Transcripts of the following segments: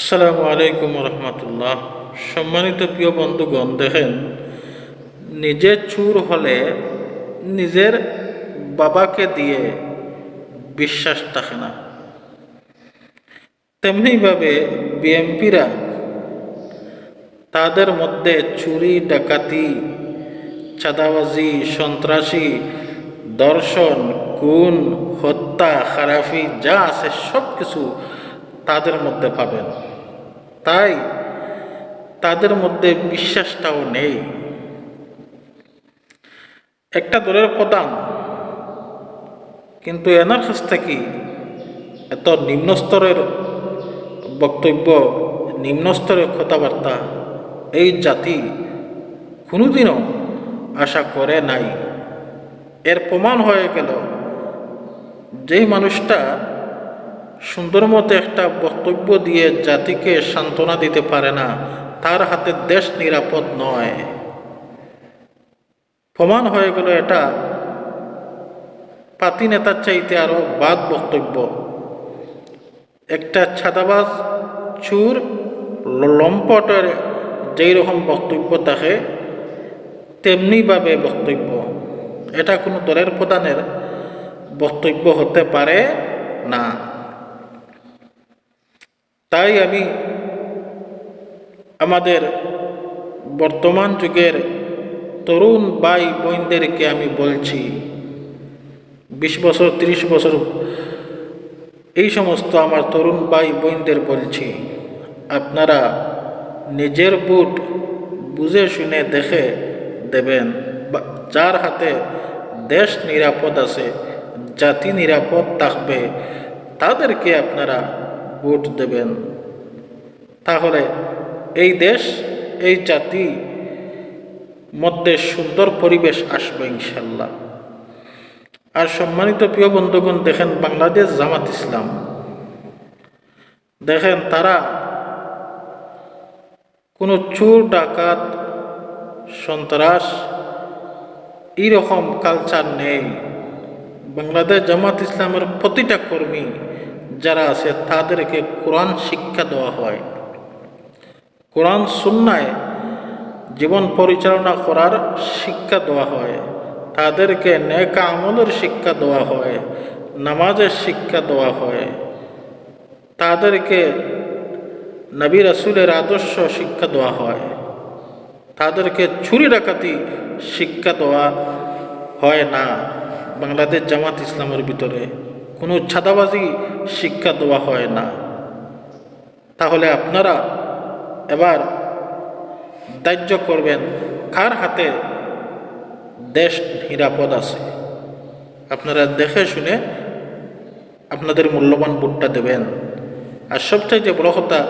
আসসালামু আলাইকুম রহমতুল্লাহ। সম্মানিত প্রিয় বন্ধুগণ, দেখেন নিজে চুর হলে নিজের বাবাকে দিয়ে বিশ্বাস থাকে না। তেমনিভাবে বিএমপিরা তাদের মধ্যে চুরি, ডাকাতি, চাঁদাবাজি, সন্ত্রাসী, দর্শন গুণ হত্যা খারাপি যা আছে সব কিছু তাদের মধ্যে পাবেন। তাই তাদের মধ্যে বিশ্বাসটাও নেই। একটা দলের প্রধান, কিন্তু এনার কাছ থেকে এত নিম্ন স্তরের বক্তব্য, নিম্ন স্তরের কথাবার্তা এই জাতি কোনোদিনও আশা করে নাই। এর প্রমাণ হয়ে গেল, যেই মানুষটা সুন্দর মতো একটা বক্তব্য দিয়ে জাতিকে সান্ত্বনা দিতে পারে না, তার হাতে দেশ নিরাপদ নয়। প্রমাণ হয়ে গেল এটা পাতি নেতার চাইতে আরও বাদ বক্তব্য। একটা ছাদাবাজ চুর লম্পটের যেই রকম বক্তব্য থাকে তেমনিভাবে বক্তব্য। এটা কোনো দলের প্রধানের বক্তব্য হতে পারে না। তাই আমি আমাদের বর্তমান যুগের তরুণ ভাই বোনদেরকে আমি বলছি, বিশ বছর, ত্রিশ বছর এই সমস্ত আমার তরুণ ভাই বোনদের বলছি, আপনারা নিজের বুট বুঝে শুনে দেখে দেবেন। যার হাতে দেশ নিরাপদ আছে, জাতি নিরাপদ থাকবে, তাদেরকে আপনারা ভোট দেবেন। তাহলে এই দেশ, এই জাতি মধ্যে সুন্দর পরিবেশ আসবে ইনশাল্লাহ। আর সম্মানিত প্রিয় বন্ধুগণ, দেখেন বাংলাদেশ জামাত ইসলাম। দেখেন তারা কোনো চোর, ডাকাত, সন্ত্রাস এইরকম কালচার নেই। বাংলাদেশ জামাত ইসলামের প্রতিটা কর্মী যারা আছে তাদেরকে কোরআন শিক্ষা দেওয়া হয়। কোরআন সুন্নায় জীবন পরিচালনা করার শিক্ষা দেওয়া হয়। তাদেরকে নেকা আমলের শিক্ষা দেওয়া হয়, নামাজের শিক্ষা দেওয়া হয়। তাদেরকে নবী রাসুলের আদর্শ শিক্ষা দেওয়া হয়। তাদেরকে ছুরি ডাকাতি শিক্ষা দেওয়া হয় না। বাংলাদেশ জামাত ইসলামের ভিতরে। কোনো ছাদাবাজি শিক্ষা দেওয়া হয় না। তাহলে আপনারা এবার দাহ্য করবেন, কার হাতে দেশ নিরাপদ আছে? আপনারা দেখে শুনে আপনাদের মূল্যবান ভোটটা দেবেন। আর সবচাইতে বড় কথা,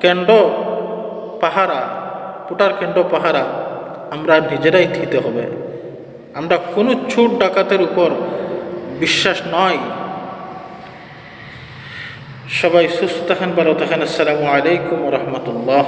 কেন্দ্র পাহারা পুটার কেন্দ্র পাহারা, আমরা নিজেরাই দিতে হবে। আমরা কোনো ছুট ডাকাতের উপর বিশ্বাস নয়। সবাই সুস্থ থাকেন ভালো থাকেন আসসালামু আলাইকুম রহমতুল্লাহ